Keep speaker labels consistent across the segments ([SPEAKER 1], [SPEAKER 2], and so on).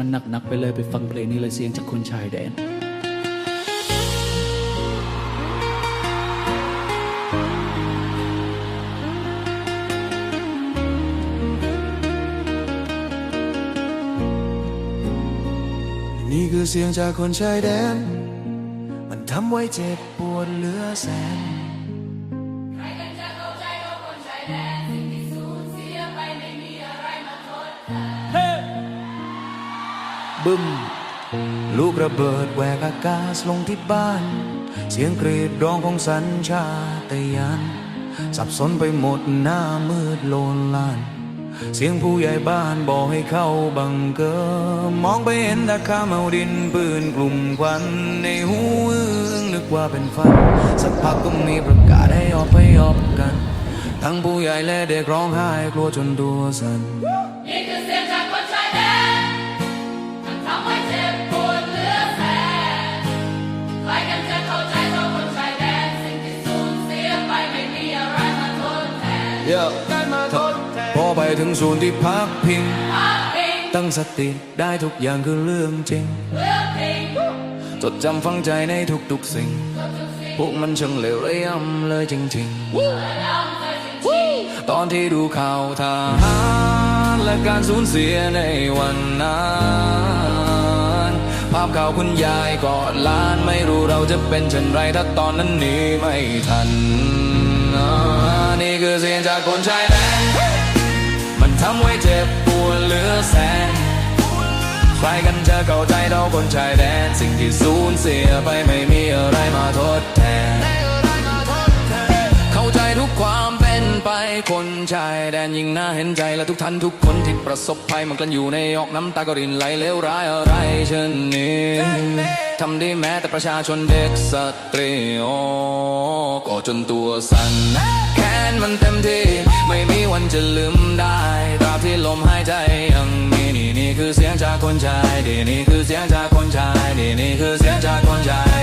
[SPEAKER 1] มันหนักๆไปเลยไปฟังเพลงนี้เลยเสียงจากคนชายแดน
[SPEAKER 2] นี่คือเสียงจากคนชายแดน มันทำไว้เจ็บปวดเหลือแสน บึ้ม ลูกระเบิดแหวกอากาศลงที่บ้าน เสียงกรีดร้องของสัญชาตญาณสับสนไปหมดหน้ามืดโลนลาน เสียงผู้ใหญ่บ้านบอกให้เข้าบังเกอร์มองไปเห็นตะขามเอาดินปืนกลุ่มควัน ในหูอึ้งนึกว่าเป็นฝัน สักพักก็มีประกาศให้ออกไปออกกัน ทั้งผู้ใหญ่และเด็กร้องไห้กลัวจนตัวสั่น ถึงศูนย์ที่พักพิง
[SPEAKER 3] พักพิง
[SPEAKER 2] ตั้งสติได้ทุกอย่างคือเรื่องจริง
[SPEAKER 3] เลือกพิง
[SPEAKER 2] จดจำฝังใจในทุกๆสิ่ง พวกมันช่างเหลวระยำเลยจริงๆ ตอนที่ดูข่าวทหารและการสูญเสียในวันนั้นภาพข่าวคุณยายกอดหล้านไม่รู้เราจะเป็นเช่นไรถ้าตอนนั้นหนีไม่ทันอ่านี่คือเสียงจากคนชายแดนมันทำไว้เจ็บปวดเหลือแสน ใครกันจะเข้าใจเราคนชายแดน สิ่งที่สูญเสียไปไม่มีอะไรมาทดแทน เข้าใจทุกความเป็นไปคนชายแดนยิ่งน่าเห็นใจและทุกท่านทุกคนที่ประสบภัยมันกลันอยู่ในออกน้ำตากรินไหลเลวร้ายอะไรเช่นนี้ทำได้แม้แต่ประชาชนเด็กสตรีโอ้ก็จนตัวสั่นแค้นมันเต็มที่ไม่มีวันจะลืมได้ มหายใจยังมีนี่นี่คือเสียงจากคนชายดีนี่คือเสียงจากคนชายดีนี่คือเสียงจากคนชาย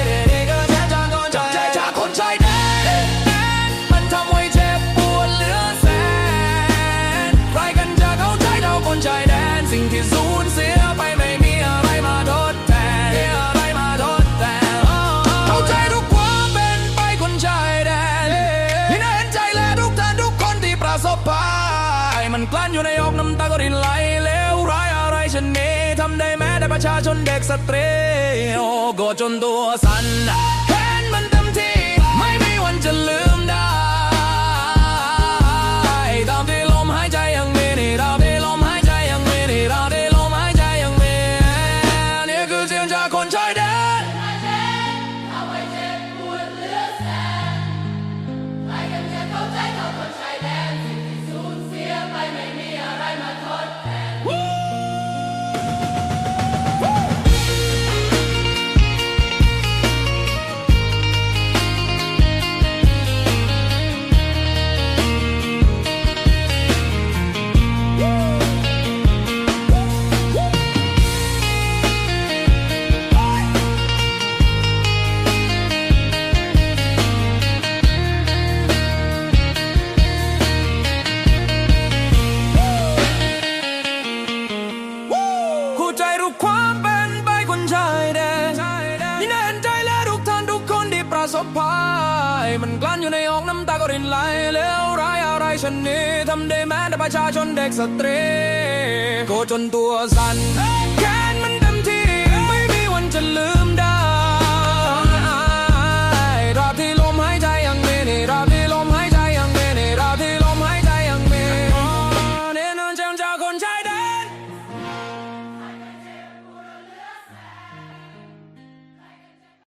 [SPEAKER 2] กลั้นอยู่ในอกน้ำตาก็รินไหลเลวร้ายอะไรชนนี้ทำได้แม้แต่ประชาชนเด็กสตรีโอ้โกรธจนตัวสั่น
[SPEAKER 3] บพายมัน
[SPEAKER 2] กลั้นอยู่ในอกน้ำตาก็รินไหลเลวร้ายอะไรชนนี้ทำได้แม้แต่ประชาชนเด็กสตรีโกจนตัวสั่น